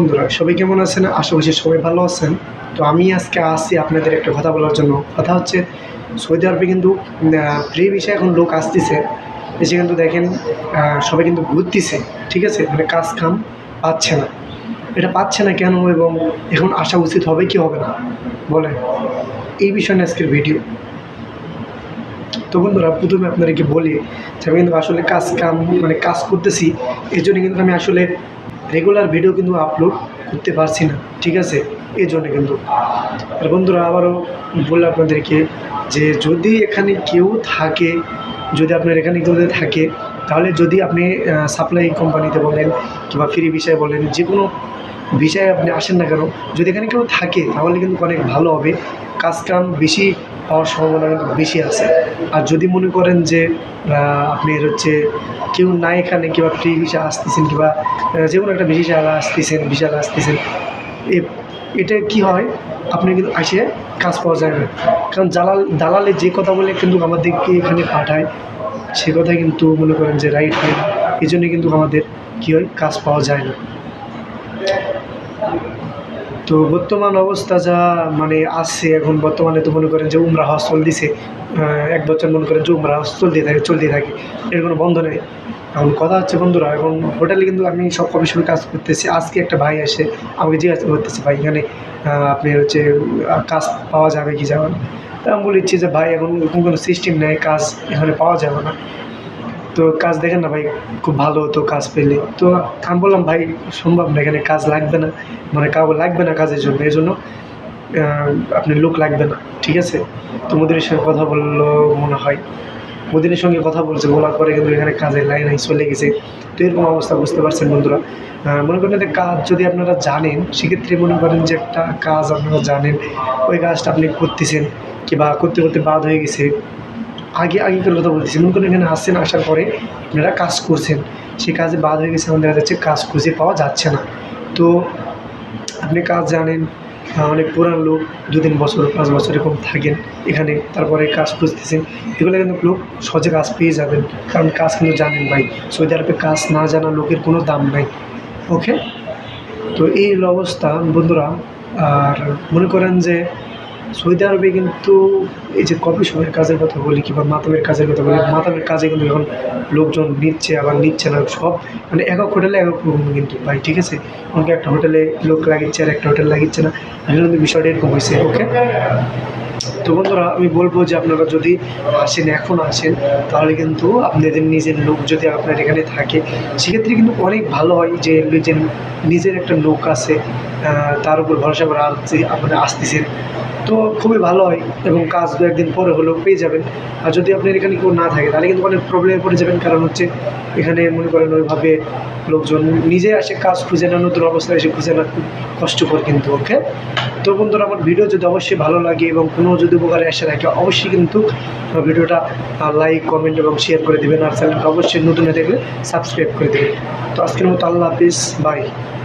বন্ধুরা, সবাই কেমন আছেন? আশা করছি সবাই ভালো আছেন। তো আমি আজকে আসছি আপনাদের একটা কথা বলার জন্য। কথা হচ্ছে, সৌদি আরবে কিন্তু ফ্রি বিষয়ে এখন লোক আসতেছে। এসে কিন্তু দেখেন সবাই কিন্তু ঘুরতেছে, ঠিক আছে? মানে কাজ কাম পাচ্ছে না। এটা পাচ্ছে না কেন এবং এখন আসা উচিত হবে কি হবে না? বলেন। এই বিষয়ে নিয়ে আজকের ভিডিও তো বন্ধুরা, প্রথমে আপনাদেরকে বলি যে আমি কিন্তু আসলে কাজ কাম মানে কাজ করতেছি। এই জন্য কিন্তু আমি আসলে রেগুলার ভিডিও কিন্তু আপলোড করতে পারছি না ঠিক আছে? এই জন্য কিন্তু। আর বন্ধুরা আবারও বললাম আপনাদেরকে যে যদি এখানে কেউ থাকে যদি আপনার এখানে কেউ থাকে তাহলে যদি আপনি সাপ্লাই কোম্পানিতে বলেন কিংবা ফ্রি বিষয়ে বলেন যে কোনো বিষয়ে আপনি আসেন না কেন যদি এখানে কেউ থাকে তাহলে কিন্তু অনেক ভালো হবে। কাজ কাম বেশি পাওয়ার সম্ভাবনা কিন্তু বেশি আছে। আর যদি মনে করেন যে আহ, আপনার হচ্ছে কেউ না এখানে কিংবা ফ্রি ভিসা আসতেছেন কিংবা যে কোনো একটা ভিসা আসতেছেন ভিসা আসতেছেন। এটা কি হয়? আপনি কিন্তু আসে কাজ পাওয়া যায় না। কারণ দালাল দালালে যে কথা বলে কিন্তু আমাদেরকে এখানে পাঠায়। সে কথা কিন্তু মনে করেন যে রাইট হয়। না এই জন্য কিন্তু আমাদের কী হয়? কাজ পাওয়া যায় না। তো বর্তমান অবস্থা যা মানে আসছে এখন বর্তমানে তো মনে করেন যে উমরা হজ চলতেছে এক বছর মনে করেন যে উমরা হজ চলতে থাকে চলতে থাকে। এর কোনো বন্ধ নেই। এখন কথা হচ্ছে বন্ধুরা, এখন হোটেলে কিন্তু আমি সব সময় কাজ করতেছি। আজকে একটা ভাই এসে আমাকে জিজ্ঞাসা করতেছে, ভাই, এখানে আপনি হচ্ছে কাজ পাওয়া যাবে কি যাবে না? আমি বলেছি যে, ভাই, এখন কোনো সিস্টেম নেই, কাজ এখানে পাওয়া যাবে না। তো কাজ দেখেন না ভাই খুব ভালো হতো কাজ পেলে। তো আমি বললাম ভাই সম্ভব না এখানে কাজ লাগবে না মানে কাউকে লাগবে না কাজের জন্য এই জন্য আহ, আপনার লোক লাগবে না ঠিক আছে? তো মোদিনের সঙ্গে কথা বলল মনে হয়। মোদিনের সঙ্গে কথা বলছে বলার পরে কিন্তু এখানে কাজের লাইন চলে গেছে। তো এরকম অবস্থা বুঝতে পারছেন বন্ধুরা। মনে করেন যে কাজ যদি আপনারা জানেন সেক্ষেত্রে মনে করেন যে একটা কাজ আপনারা জানেন ওই কাজটা আপনি করতেছেন কিংবা করতে করতে বাদ হয়ে গেছে। আগে আগেকার কথা বলতেছি? মনে করেন এখানে আসছেন, আসার পরে আপনারা কাজ করছেন। সেই কাজে বাদ হয়ে গেছে আমাদের দেখা যাচ্ছে কাজ খুঁজে পাওয়া যাচ্ছে না। তো আপনি কাজ জানেন অনেক পুরান লোক দু তিন বছর, পাঁচ বছর এরকম থাকেন এখানে, তারপরে কাজ খুঁজতেছেন। এগুলো কিন্তু লোক সহজে কাজ পেয়ে যাবেন, কারণ কাজ কিন্তু জানেন ভাই। সৌদি আরবে কাজ না জানা লোকের কোনো দাম নাই ওকে তো এই অবস্থা, বন্ধুরা। আর মনে করেন যে সৌদি আরবে কিন্তু এই যে কফি শপের কাজের কথা বলি কিংবা মাতামের কাজের কথা বলি মাতামের কাজে কিন্তু এখন লোকজন নিচ্ছে আবার নিচ্ছে না সব মানে একক হোটেলে একক রকম কিন্তু ভাই ঠিক আছে? আমাকে একটা হোটেলে লোক লাগিচ্ছে আর একটা হোটেল লাগিচ্ছে না। আসলে কিন্তু বিষয়টা এরকম হয়েছে, ওকে? তো বন্ধুরা, আমি বলব যে আপনারা যদি আসেন, এখন আসেন, তাহলে কিন্তু আপনাদের নিজের লোক যদি আপনার এখানে থাকে, সেক্ষেত্রে কিন্তু অনেক ভালো হয় যে যে নিজের একটা লোক আছে তার উপর ভরসা করে আসছে আপনারা আসতেছেন। তো খুবই ভালো হয় এবং কাজ দু একদিন পরে হলেও পেয়ে যাবেন। আর যদি আপনার এখানে কেউ না থাকে, তাহলে কিন্তু অনেক প্রবলেমে পড়ে যাবেন। কারণ হচ্ছে, এখানে মনে করেন ওইভাবে লোকজন নিজে আসে কাজ খুঁজে না, নতুন অবস্থায় এসে খুঁজে না, খুব কষ্টকর কিন্তু ওকে তো বন্ধুরা, আমার ভিডিও যদি অবশ্যই ভালো লাগে এবং কোনো যদি উপকারে এসে থাকে অবশ্যই কিন্তু ভিডিওটা লাইক কমেন্ট এবং শেয়ার করে দেবেন। আর চ্যানেলটা অবশ্যই নতুন হয়ে থাকলে সাবস্ক্রাইব করে দেবেন। তো আজকের মতো আল্লাহ হাফিজ বাই